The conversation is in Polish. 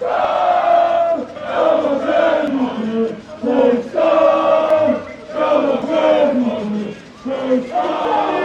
Go! Hallelujah.